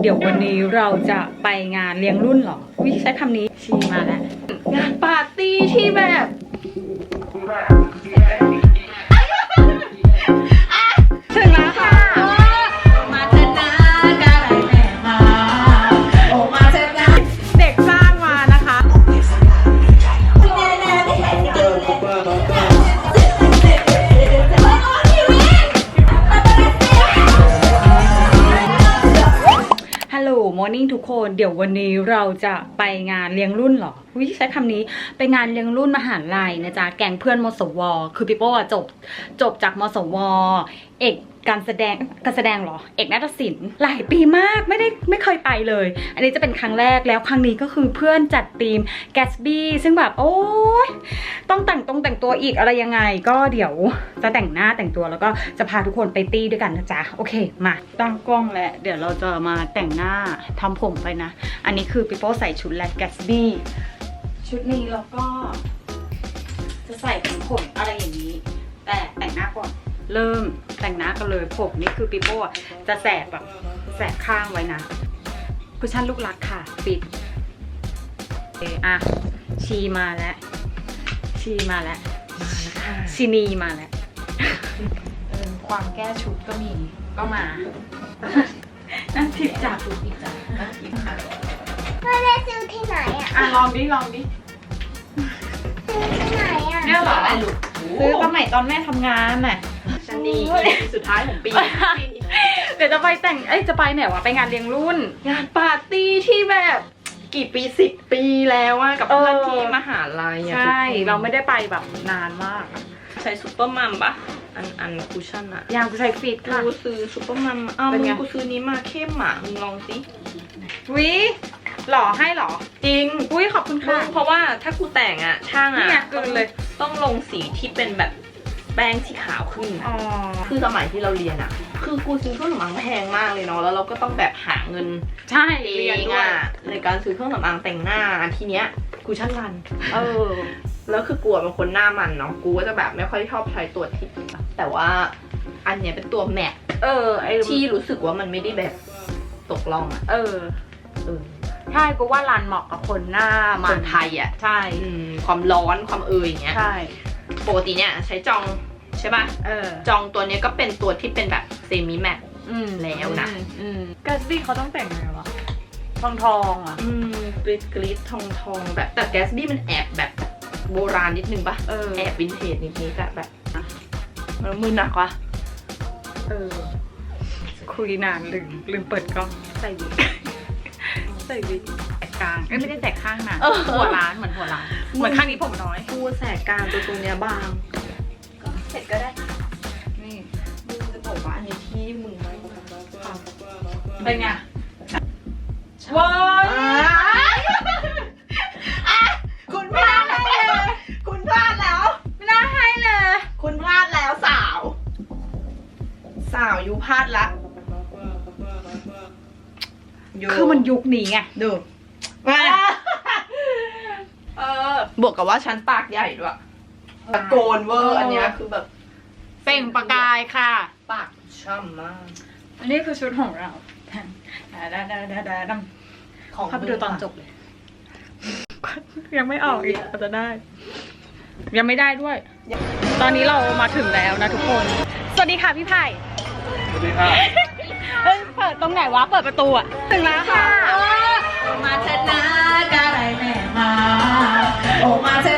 เดี๋ยววันนี้เราจะไปงานเลี้ยงรุ่นเหรอวิใช้คำนี้ชีมาแล้วงานปาร์ตี้ที่แบบ คนเดี๋ยววันนี้เราจะไปงานเลี้ยงรุ่นเหรอวิใช้คำนี้ไปงานเลี้ยงรุ่นมหาลัยนะจ๊ะแกงเพื่อนมสว คือพี่โป้อจบจบจากมสว เอกการแสดงการแสดงเหรอ เอกนาฏศิลป์หลายปีมากไม่ได้ไม่เคยไปเลย อันนี้จะเป็นครั้งแรกแล้วครั้งนี้ก็คือเพื่อนจัดทีมแกสบี้ซึ่งแบบโอ้ยต้องแต่งตรงแต่งตัวอีกอะไรยังไง ก็เดี๋ยวจะแต่งหน้าแต่งตัวแล้วก็จะพาทุกคนไปตี้ด้วยกันนะจ๊ะโอเคมาตั้งกล้องแล้วเดี๋ยวเราจะมาแต่งหน้าทำผมไปนะ อันนี้คือพี่โป้ใส่ชุดแลกแกสบี้ชุดนี้แล้วก็ จะใส่เป็นผมอะไรอย่างนี้ แต่แต่งหน้าก่อน เริ่มแต่งหน้ากันเลยผมนี่คือปีโป้อะจะแสบแบบแสบข้างไว้นะคุชชั่นลูกรักค่ะ ปิดเอออะชีมาแล้ว ชีมาแล้วมาแล้วค่ะชีนีมาแล้วเออความแก้ชุดก็มีก็มานั่นทิปจับชุดอีกจ้ะอีกค่ะไม่ได้ซื้อที่ไหนอะ อะลองดิลองดิซื้อที่ไหนอะเนี่ยเหรออะไรลูกซื้อสมัยตอนแม่ทำงานน่ะชั นนี่ สุดท้ายของปีเดี๋ยวจะไปแต่งเอ้ยจะไปไหนวะไปงานเลี้ยงรุ่น งานปาร์ตี้ที่แบบกี่ปีสิบปีแล้วอะกับเพื่อนเออที่มหาลัยอะใช่ทุกคนเราไม่ได้ไปแบบนานมาก ใช้ซุปเปอร์มัมปะอันอันคุชชั่นอะยางกูใช้ฟีดค่ะกูซื้อซุปเปอร์มัมอ้าวเป็นมึไงงกูซื้อนี้มาเข้มอะมึงลองสิวิหล่อให้หรอ จริง อุ้ยขอบคุณมึค่ะงเพราะว่าถ้ากูแต่งอะช่างอะเนี่ยเกินเลยต้องลงสีที่เป็นแบบ แป้งที่ขาวขึ้นอ๋อ คือสมัยที่เราเรียนอะคือกูซื้อเครื่องสำอางแพงมากเลยเนาะแล้วเราก็ต้องแบบหาเงินใช่เอเรียนงด้วย อะในการซื้อเครื่องสำอางแต่งหน้าทีเนี้ยกูช่างรันเออ แล้วคือกลัวเป็นคนหน้ามันเนาะกูก็จะแบบไม่ค่อยชอบใช้ตัวที่แต่ว่าอันเนี้ยเป็นตัวแมทเออไอ้ที่รู้สึกว่ามันไม่ได้แบบตกล่องอะเออ เออใช่กูว่ารันเหมาะกับคนหน้าคมันนไทยอะใช่ อืมความร้อนความเอยอย่างเงี้ย ใช่ ปกติเนี่ยใช้จอง ใช่ป่ะเออจองตัวเนี้ยก็เป็นตัวที่เป็นแบบเซมิแมทอืมแล้วนะอืมอืมกัสบี้เขาต้องแต่งไงวะทองทองๆอะ อืมกริดกริดทองทองแบบแต่แกสบี้มันแอบแบบโบราณนิดนึงปะเออแอบวินเทจนิดนิดอะแบบมันมือหนักวะเออคุยนานลืมลืมเปิดกล้องใส่วิกใส่วิกแตกกลางเอ้ยไม่ได้แตกข้างนะหัวร้านเหมือนหัวร้านเหมือนข้างนี้ผมน้อยกูแสกกลางตัวตรงเนี้ยบางก็ เสร็จก็ได้ นี่มึงจะบอกว่าอันนี้ที่มึงไม่ทเป็นไงำว้ายคุณพลาดแล้ว คุณพลาดแล้ว ไม่น่าให้เลย คุณพลาดแล้วสาว สาวยูพลาดละยูคือมันยุคนี้ไงดูมา เออ บวกกับว่าชั้นปากใหญ่ด้วย ตะโกนเวอร์อันเนี้ยคือแบบเปล่งประกายค่ะ ปากช่ำมาก อันนี้คือชุดของเราดาดาดาดาดาของเข้าไปดูตอนจบเลย ยังไม่ออกอีกอาจจะได้ ยังไม่ได้ด้วย ตอนนี้เรามาถึงแล้วนะทุกคน สวัสดีค่ะพี่ไผ่สวัสดีครับเอ้ยเปิดตรงไหนวะ เปิดประตูอะถึงแล้วค่ะ มาเถอะนะกะไรแม่มา โอ้มาเถอะ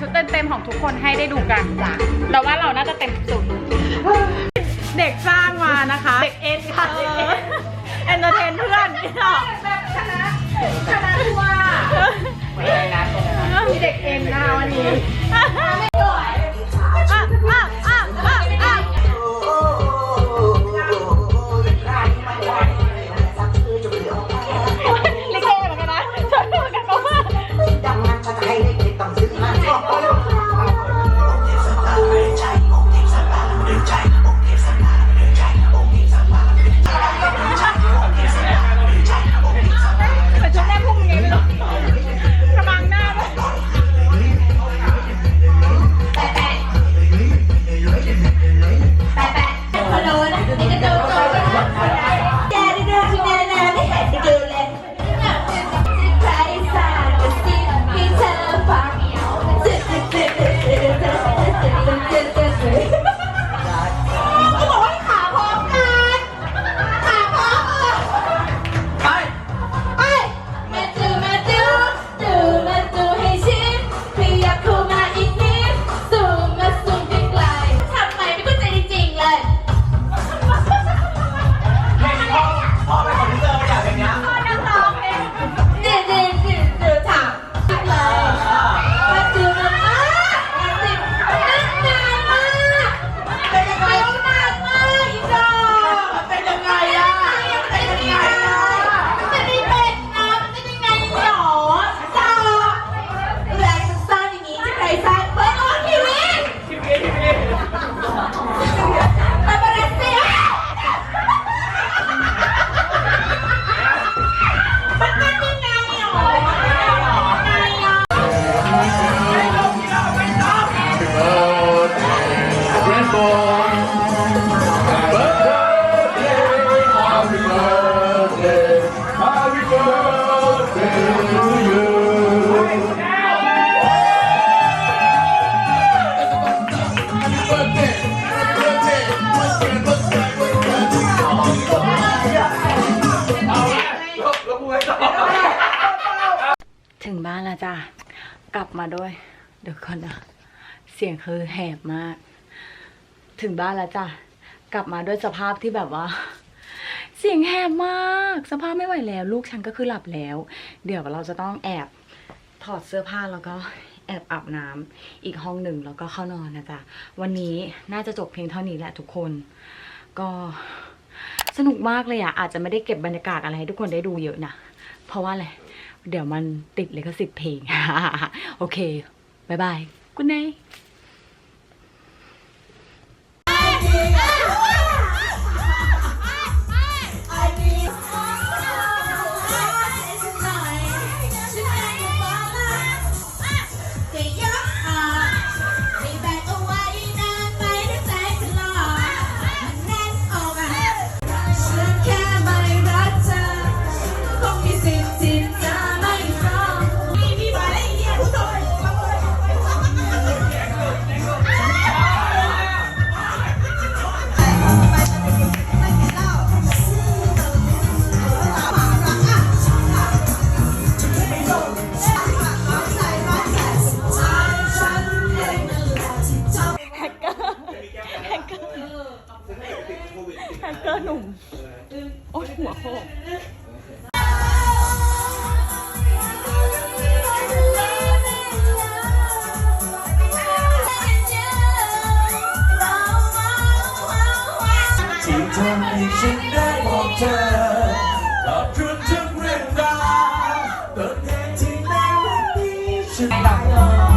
ชุดเต็มๆของทุกคนให้ได้ดูกันแต่ว่าเราน่าจะเต็มสุด เด็กสร้างมานะคะ เด็กเอ็นค่ะเด็กเอ็นเอนเตอร์เทนเพื่อนนี่หรอแบบคณะคณะทัวร์ไม่ได้นะมีเด็กเอ็นนะวันนี้อะอะ ถึงบ้านแล้วจ้ะ กลับมาด้วย เดี๋ยวก่อนนะเสียงคือแหบมาก ถึงบ้านแล้วจ้ะ กลับมาด้วยสภาพที่แบบว่า เสียงแหบมาก สภาพไม่ไหวแล้ว ลูกฉันก็คือหลับแล้ว เดี๋ยวเราจะต้องแอบถอดเสื้อผ้าแล้วก็แอบอาบน้ำอีกห้องหนึ่งแล้วก็เข้านอนนะจ๊ะ วันนี้น่าจะจบเพียงเท่านี้แหละทุกคน ก็สนุกมากเลยอะอาจจะไม่ได้เก็บบรรยากาศอะไรให้ทุกคนได้ดูเยอะนะ เพราะว่าอะไร เดี๋ยวมันติดเลยก็สิทธิ์เพลง โอเคบายบาย กุณนย นี้